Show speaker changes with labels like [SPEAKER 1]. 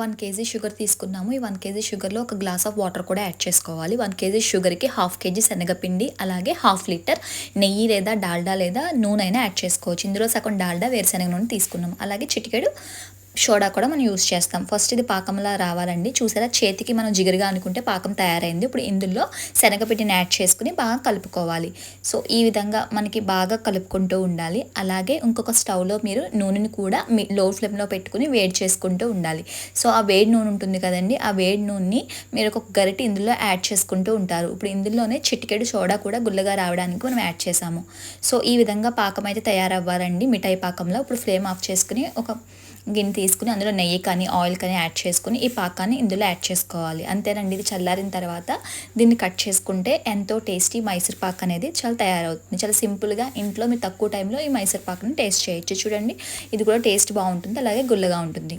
[SPEAKER 1] One KG sugar తీసుకున్నాము. ఈ one KG షుగర్లో ఒక గ్లాస్ ఆఫ్ వాటర్ కూడా యాడ్ చేసుకోవాలి. వన్ కేజీ షుగర్కి హాఫ్ కేజీ శనగపిండి అలాగే హాఫ్ లీటర్ నెయ్యి లేదా డాల్డా లేదా నూనె అయినా యాడ్ చేసుకోవచ్చు. ఇందులో సగం డాల్డా వేరుశనగ నూనె తీసుకున్నాం అలాగే చిటికెడు సోడా కూడా మనం యూస్ చేస్తాం. ఫస్ట్ ఇది పాకంలా రావాలండి. చూసారా? చేతికి మనం జిగురుగా అనుకుంటే పాకం తయారైంది. ఇప్పుడు ఇందులో శనగపిండిని యాడ్ చేసుకుని బాగా కలుపుకోవాలి. సో ఈ విధంగా మనకి బాగా కలుపుకుంటూ ఉండాలి. అలాగే ఇంకొక స్టవ్లో మీరు నూనెని కూడా మీ లో ఫ్లేమ్లో పెట్టుకుని వేడి చేసుకుంటూ ఉండాలి. సో ఆ వేడి నూనె ఉంటుంది కదండి. ఆ వేడి నూనెని మీరు ఒక గరిటి ఇందులో యాడ్ చేసుకుంటూ ఉంటారు. ఇప్పుడు ఇందులోనే చిటికెడు సోడా కూడా గుల్లగా రావడానికి మనం యాడ్ చేసాము. సో ఈ విధంగా పాకం అయితే తయారవ్వాలండి. మిఠాయి పాకంలో. ఇప్పుడు ఫ్లేమ్ ఆఫ్ చేసుకుని ఒక గిన్నె తీసుకుని అందులో నెయ్యి కానీ ఆయిల్ కానీ యాడ్ చేసుకుని ఈ పాకాన్ని ఇందులో యాడ్ చేసుకోవాలి. అంతేనండి ఇది చల్లారిన తర్వాత దీన్ని కట్ చేసుకుంటే ఎంతో టేస్టీ మైసూర్ పాక్ అనేది చాలా తయారవుతుంది. చాలా సింపుల్గా ఇంట్లో మీరు తక్కువ టైంలో ఈ మైసూర్ పాక్ని టేస్ట్ చేయొచ్చు. చూడండి ఇది కూడా టేస్ట్ బాగుంటుంది అలాగే గుల్లగా ఉంటుంది.